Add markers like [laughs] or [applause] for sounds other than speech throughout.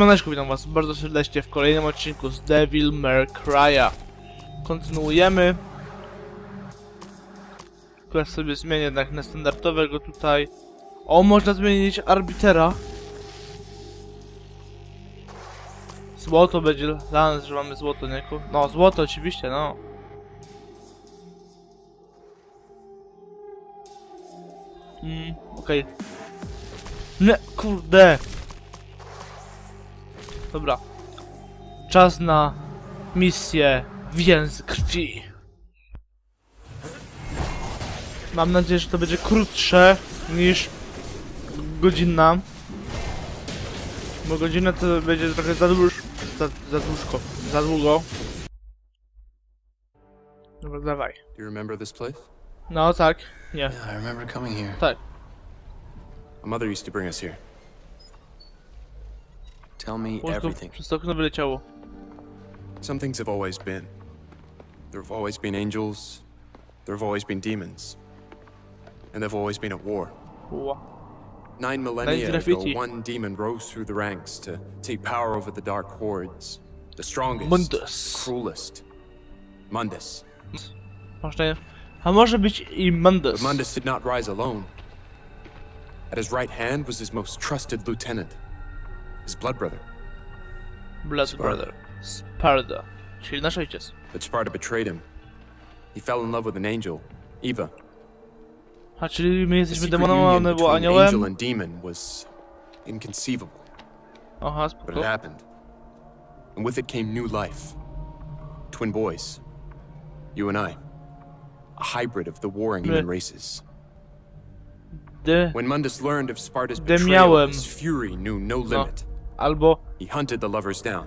Siemaneczko, witam was bardzo serdecznie w kolejnym odcinku z Devil May Cry'a. Kontynuujemy. Teraz sobie zmienię jednak na standardowego tutaj. O, można zmienić arbitera. Złoto będzie dla nas, że mamy złoto, nie? No, złoto oczywiście, no. Mm, okej. Nie, kurde. Dobra. Czas na misję Więz Krwi. Mam nadzieję, że to będzie krótsze niż godzina. Bo godzina to będzie trochę za dłuż... za, za dłużko. Za długo. Dobra, dawaj. Do you remember this place? No tak, nie. Yeah, I remember coming here. Tak. My mother used to bring us here. Tell me Po prostu everything. przez okno wyleciało. Some things have always been. There have always been angels. There have always been demons. And they've always been at war. Ła. Nine millennia ago, graffiti. one demon rose through the ranks to take power over the dark hordes. The strongest, Mundus. cruelest. Mundus. Można... A może być i Mendes. But Mundus did not rise alone. At his right hand was his most trusted lieutenant, his blood brother. Blood Sparda. Brother. Sparda. Czyli nasz ojciec. But Sparta betrayed him. He fell in love with an angel, Eva. A czyli my jesteśmy demonem, a one było between angel and demon was inconceivable, Aha, but it happened. And with it came new life. Twin boys. You and I. A hybrid of the warring human races. D When Mundus learned of Sparta's betrayal, his fury knew no limit. Albo He hunted the lovers down.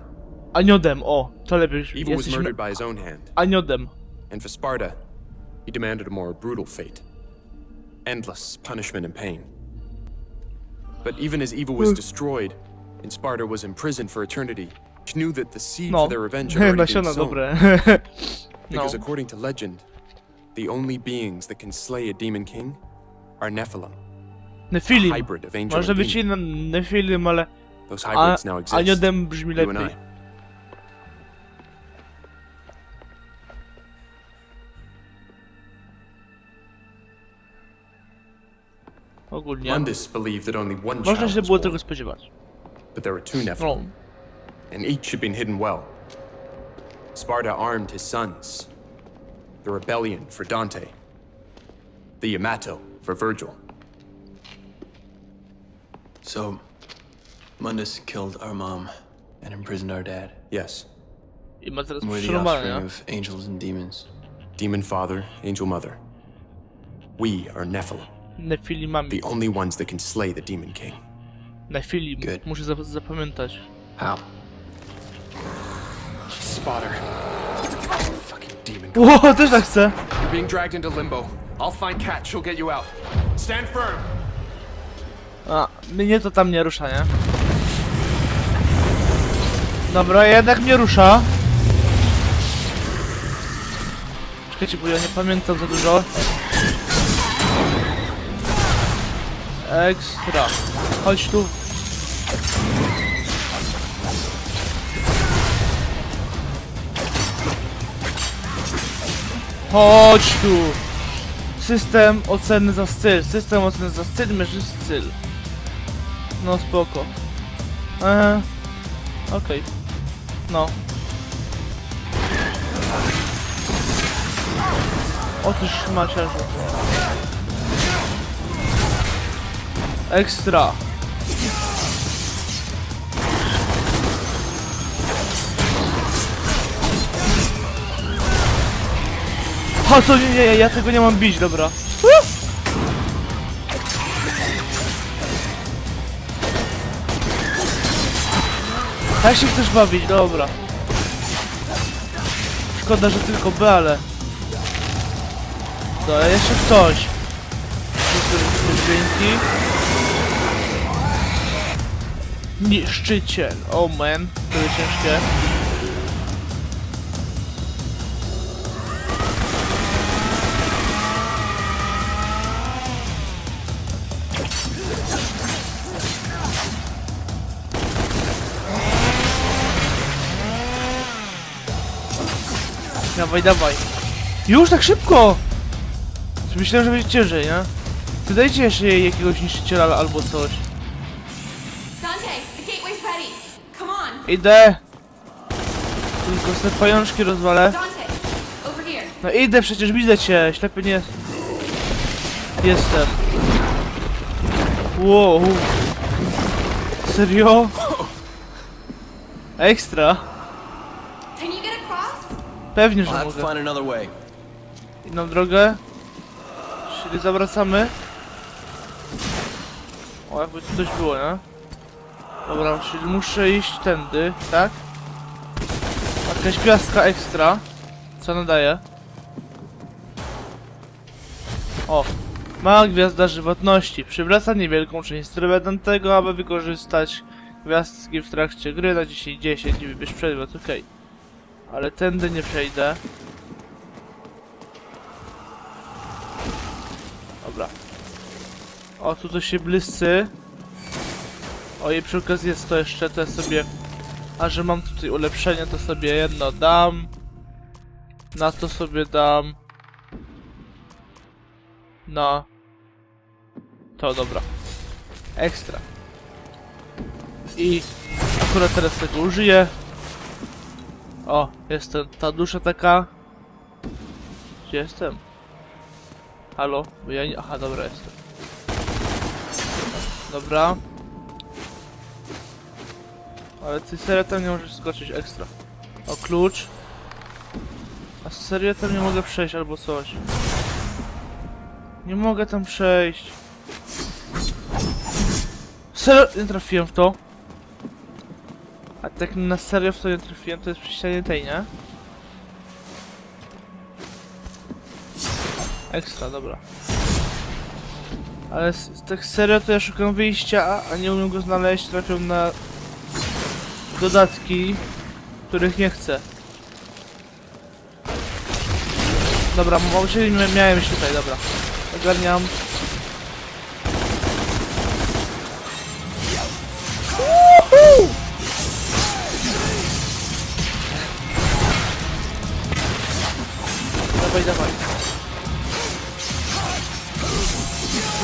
Aniodem, o, to lepiej. Eva was Jesteśmy murdered by his own hand. I know them. And for Sparta, he demanded a more brutal fate. Endless punishment and pain. But even as evil was hmm. destroyed, and Sparta was imprisoned for eternity, she knew that the seed No, for their revenge had already been sown. [laughs] no, Because according to legend, the only beings that can slay a demon king are Nephilim, a Nefilim. hybrid of angel Może być inny Nefilim, ale Those a, hybrids now exist. Aniodem brzmi you and lepiej. I. Ogólnie. Mundus believed that only one Można child się was było born, tego spodziewać. but there were two Nephilim. And each had been hidden well. Sparta armed his sons. The rebellion for Dante. The Yamato for Virgil. So, Mundus killed our mom and imprisoned our dad. Yes. i ma teraz And we're the offspring of angels and demons. Demon father, angel mother. We are Nephilim, Nefilimami. the only ones that can slay the Demon King. Nefilim. Good. Muszę zap zapamiętać. How? Spotter. Fucking demon. Ło, też tak chcę. You're being dragged into limbo. I'll find Kat. She'll get you out. Stand firm. A, mnie to tam nie rusza, nie? Dobra, jednak mnie rusza. Czekajcie, bo ja nie pamiętam za dużo. Ekstra. Chodź tu. Chodź tu. System oceny za styl. System oceny za styl mierzysz styl. No spoko. Eee, okej. No. Otóż maciarzu. Ekstra. Ha, to nie, nie, ja tego nie mam bić, dobra. Uh! Tak się chcesz bawić, dobra. Szkoda, że tylko B, ale... To jeszcze coś. Dzięki. Niszczyciel. Oh man, to jest ciężkie. Dawaj, dawaj. Już tak szybko! Myślałem, że będzie ciężej, nie? Ty dajcie jeszcze jej jakiegoś niszczyciela albo coś. Idę! Tylko te pajączki rozwalę. No idę, przecież widzę cię, ślepy nie jest. Jestem. Wow. Serio? Ekstra. Pewnie, I'll że have to mogę. find another way. Inną drogę. Czyli zawracamy. O, jakby tu coś było, nie? Dobra, czyli muszę iść tędy, tak? Jakaś gwiazdka ekstra. Co nadaje? O! Mała gwiazda żywotności. Przywraca niewielką część zdrowia Dantego, aby wykorzystać gwiazdki w trakcie gry na 10-10 i wybierz przedmiot, okej. Ale tędy nie przejdę. Dobra. O, tu to się bliscy. O, przy okazji jest to jeszcze, to sobie... A, że mam tutaj ulepszenie, to sobie jedno dam. Na to sobie dam. Na... To, dobra. Ekstra. I akurat teraz tego użyję. O, jest ten, ta dusza taka. Gdzie jestem? Halo? Ja nie... Aha, dobra, jestem. Dobra. Ale ty tam nie możesz skoczyć ekstra. O, klucz. A serio tam nie mogę przejść albo coś. Nie mogę tam przejść. Serio nie trafiłem w to. A tak na serio w to nie trafiłem, to jest przy ścianie tej, nie? Ekstra, dobra. Ale tak serio to ja szukam wyjścia, a- nie umiem go znaleźć, trafią na dodatki, których nie chcę. Dobra, czyli mia- miałem iść tutaj, dobra. Ogarniam. Dawaj, dawaj.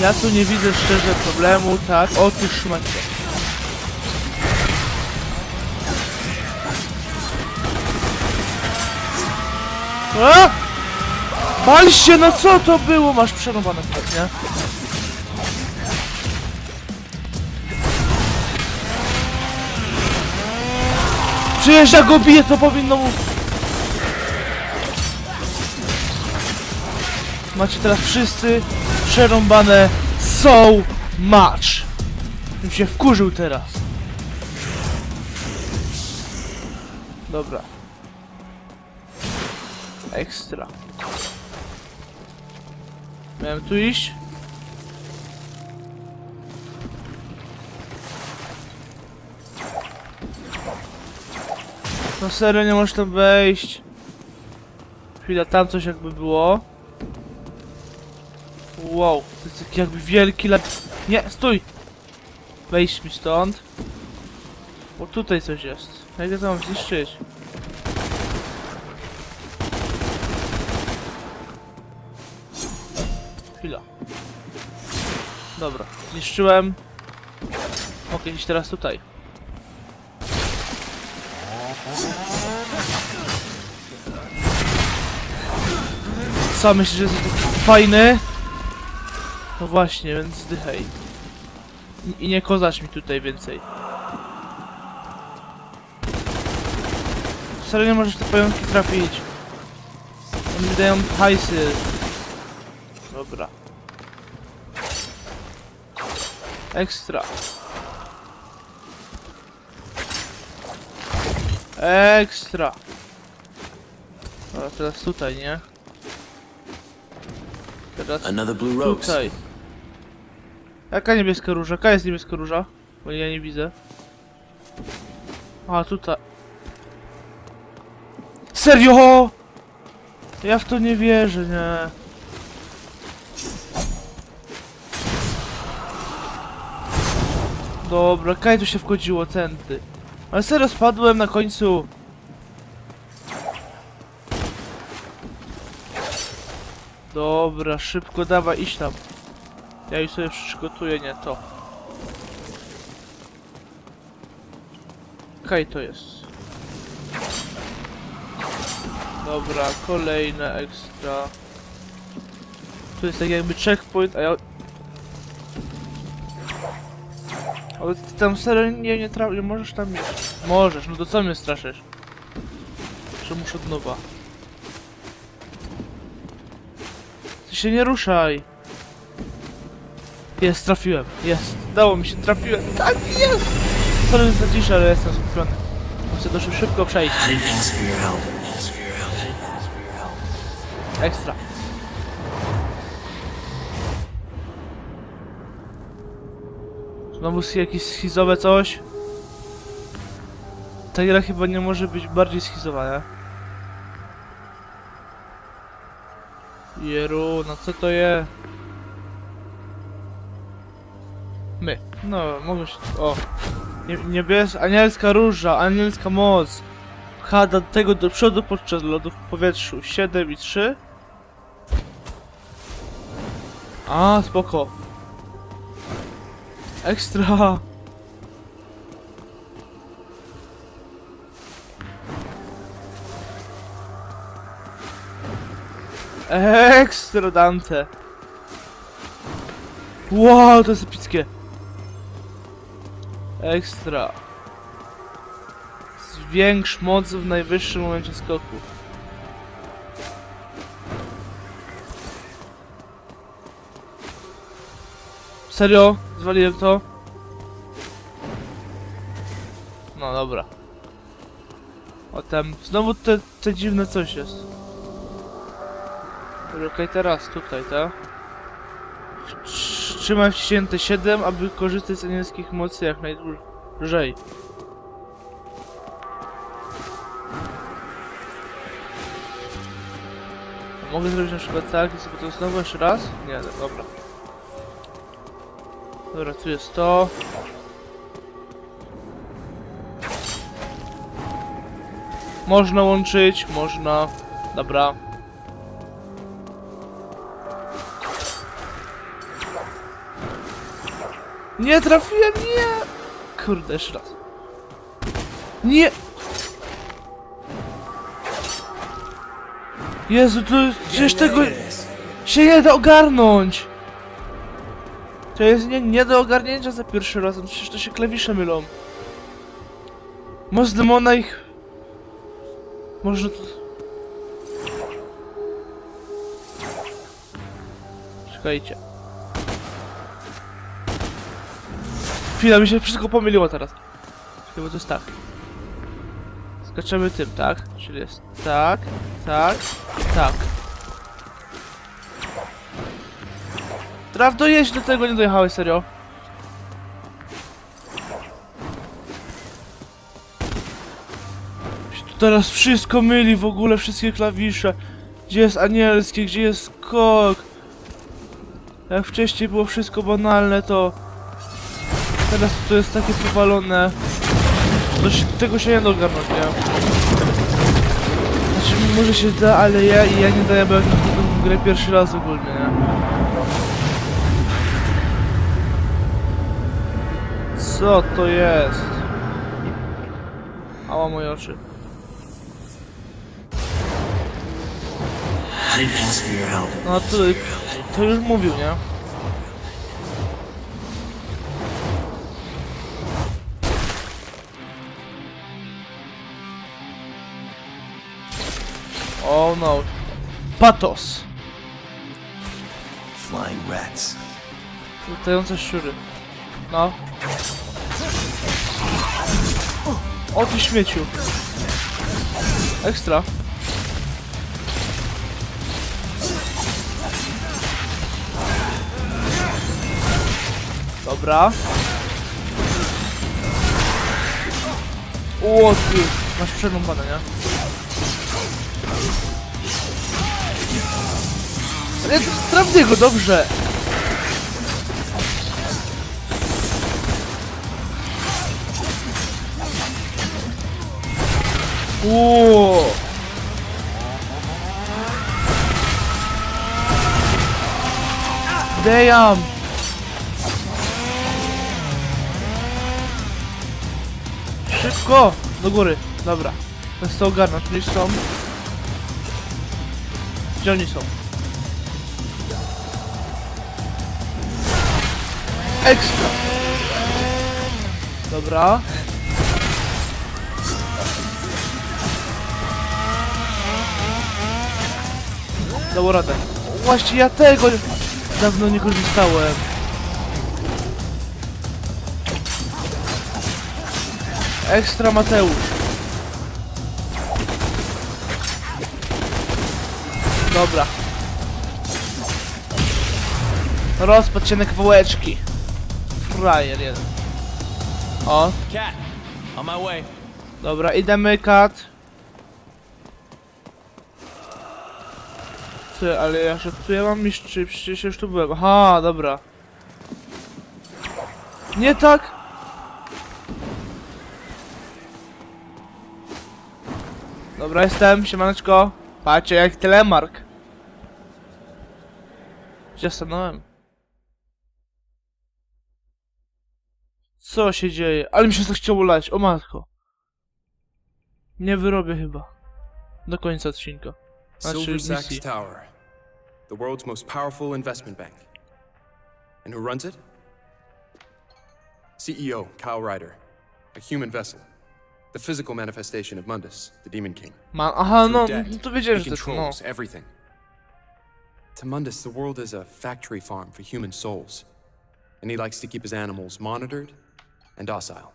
Ja tu nie widzę szczerze problemu, tak? O, ty szmacie. A! Pal się, no co to było? Masz przerąbane nie? Przecież jak go bije, to powinno mu... Macie teraz wszyscy przerąbane so much. Bym się wkurzył teraz. Dobra. Ekstra. Miałem tu iść? No serio, nie tam wejść. Chwila, tam coś jakby było. Wow, to jest jakby wielki lat... Nie, stój! Wejdź mi stąd. Bo tutaj coś jest. Jak ja to mam zniszczyć? Chwila. Dobra, zniszczyłem. Mogę iść teraz tutaj. Co, myślisz, że jest taki fajny? No właśnie, więc zdychaj. I, I nie kozacz mi tutaj więcej. Serio nie możesz te pająki trafić. Oni mi dają hajsy. Dobra. Ekstra. Ekstra. Dobra, teraz tutaj, nie? Teraz Another blue rose. tutaj. Jaka niebieska róża? Jaka jest niebieska róża? Bo ja nie widzę. A, tutaj. Serio? Ja w to nie wierzę, nie. Dobra, kaj tu się wchodziło, tędy. Ale serio spadłem na końcu. Dobra, szybko dawaj, idź tam. Ja już sobie przygotuję, nie to. Okej, to jest. Dobra, kolejne ekstra. Tu jest tak jakby checkpoint, a ja... Ale ty tam serio nie, nie, nie możesz tam iść. Możesz, no to co mnie straszysz? Że muszę od nowa. Ty się nie ruszaj. Jest, trafiłem. Jest. Dało mi się, trafiłem. Tak, jest! Sorry za dziś, ale jestem skupiony. Muszę to szybko przejść. Ekstra. Znowu jakieś schizowe coś. Ta gra chyba nie może być bardziej schizowana. Jeru, no co to je? No, się... O. Nie, niebies... Anielska róża, anielska moc. Pcha do tego do przodu podczas lotu w powietrzu. 7 i 3. A, spoko. Ekstra. Ekstra Dante. Wow, to jest epickie. Ekstra. Zwiększ moc w najwyższym momencie skoku. Serio? Zwaliłem to? No dobra. O tam, znowu te, te dziwne coś jest. Okej, teraz tutaj, tak? Trz- Trzymaj wciśnięte 7, aby korzystać z anielskich mocy jak najdłużej. Mogę zrobić na przykład tak i sobie to znowu jeszcze raz? Nie, dobra. Dobra, tu jest to. Można łączyć, można. Dobra. Nie trafiłem, nie! Kurde, jeszcze raz. Nie! Jezu, to przecież tego się nie da ogarnąć! To jest nie, nie do ogarnięcia za pierwszy razem, przecież to się klawisze mylą. Moc demona ich... Może to... Czekajcie. Chwila, mi się wszystko pomyliło teraz. Bo to jest tak. Skaczemy tym, tak? Czyli jest tak, tak, tak. Traf dojeźdź do tego, nie dojechałeś, serio. Teraz wszystko myli w ogóle, wszystkie klawisze. Gdzie jest anielskie, gdzie jest skok. Jak wcześniej było wszystko banalne, to... Teraz to jest takie powalone. Się, tego się nie da ogarnąć, nie? Znaczy, może się da, ale ja, ja nie daję, bo jak tą grę pierwszy raz ogólnie, nie? Co to jest? Ała moje oczy. No to, to już mówił, nie? Oh no. Patos. Flying rats. Latające szczury. No. O ty śmieciu. Ekstra. Dobra. O ty, masz przerąbane, nie? Ale traf go, dobrze. Ło! Damn! Szybko! Do góry. Dobra. Chcę to ogarnąć. Gdzieś są. Gdzie oni są? Ekstra! Dobra. Dało radę. Właśnie ja tego dawno nie korzystałem. Ekstra Mateusz. Dobra. Rozpadł się na kawałeczki. Frajer jeden. O, Cat, on my way. dobra, idziemy kat. Ty, ale ja że tu ja mam iść, czy przecież już tu byłem. Aha, dobra. Nie tak! Dobra, jestem, siemaneczko. Patrzcie, jak telemark. Gdzie stanąłem? Co się dzieje? Ale mi się zachciało lać, o matko. Nie wyrobię chyba. Do końca odcinka. Znaczy Silver Sachs misji. Tower, the world's most powerful investment bank. And who runs it? CEO Kyle Ryder, a human vessel, the physical manifestation of Mundus, the Demon King. Ma aha, no, no to wiedziałem, że to no. controls everything. To Mundus, the world is a factory farm for human souls, and he likes to keep his animals monitored and docile.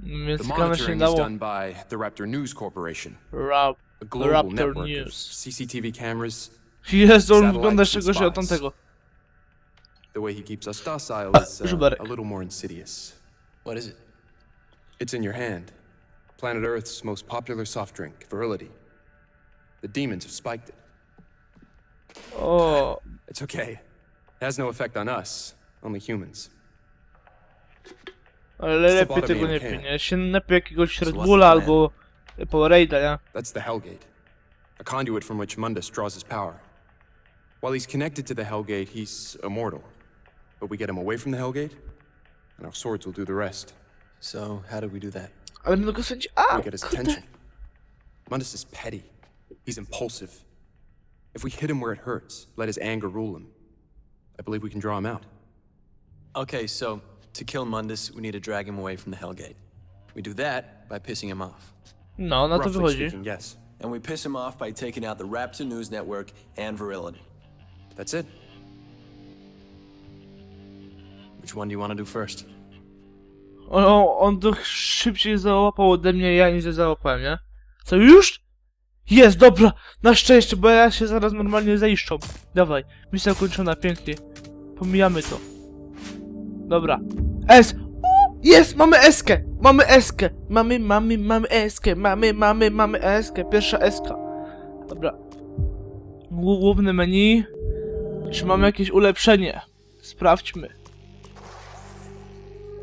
Więc The ciekawe się nie monitoring is done by the Raptor News Corporation, Rap. a global Raptor network of CCTV cameras. Jezu, on Satellites wygląda and jeszcze gorzej od tamtego. The way he keeps us docile is uh, a little more insidious. What is it? It's in your hand. Planet Earth's most popular soft drink, Virility. The demons have spiked it. Oh. It's okay. It has no effect on us, only humans. Ale lepiej tego nie your piję. can. Ja się napiję jakiegoś Red Bulla albo Powerade, nie? That's the Hellgate, a conduit from which Mundus draws his power. While he's connected to the Hellgate, he's immortal. But we get him away from the Hellgate, and our swords will do the rest. So, how do we do that? Ale będę go sądzić. A, We get his attention. Mundus is petty. He's impulsive. If we hit him where it hurts, let his anger rule him, I believe we can draw him out. Okay, so to kill Mundus, we need to drag him away from the Hellgate. We do that by pissing him off. No, na to Roughly wychodzi. speaking, yes. And we piss him off by taking out the Raptor News Network and Virility. That's it. Which one do you want to do first? On, on to szybciej załapał ode mnie, ja nie załapałem, nie? Co, już? Jest, dobra! Na szczęście, bo ja się zaraz normalnie zaiszczą. Dawaj, misja ukończona, pięknie. Pomijamy to. Dobra. S! Jest, mamy eskę! Mamy eskę! Mamy, mamy, mamy eskę! Mamy, mamy, mamy eskę! Pierwsza eska. Dobra. Głó- Główne menu. Czy mamy jakieś ulepszenie? Sprawdźmy.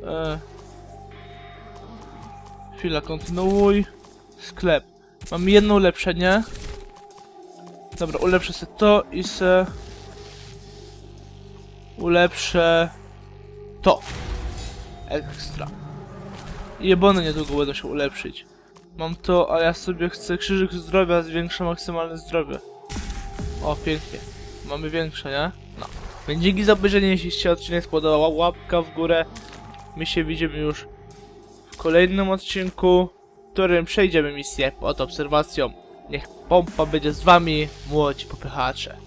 Eee. Chwila, kontynuuj. Sklep. Mam jedno ulepszenie. Dobra, ulepszę sobie to i se... Ulepszę... To. Ekstra. Jebony niedługo będą się ulepszyć. Mam to, a ja sobie chcę krzyżyk zdrowia, zwiększa maksymalne zdrowie. O, pięknie. Mamy większe, nie? No. Więc dzięki za obejrzenie, jeśli się odcinek spodobał, łapka w górę. My się widzimy już w kolejnym odcinku, w którym przejdziemy misję pod obserwacją. Niech pompa będzie z wami, młodzi popychacze.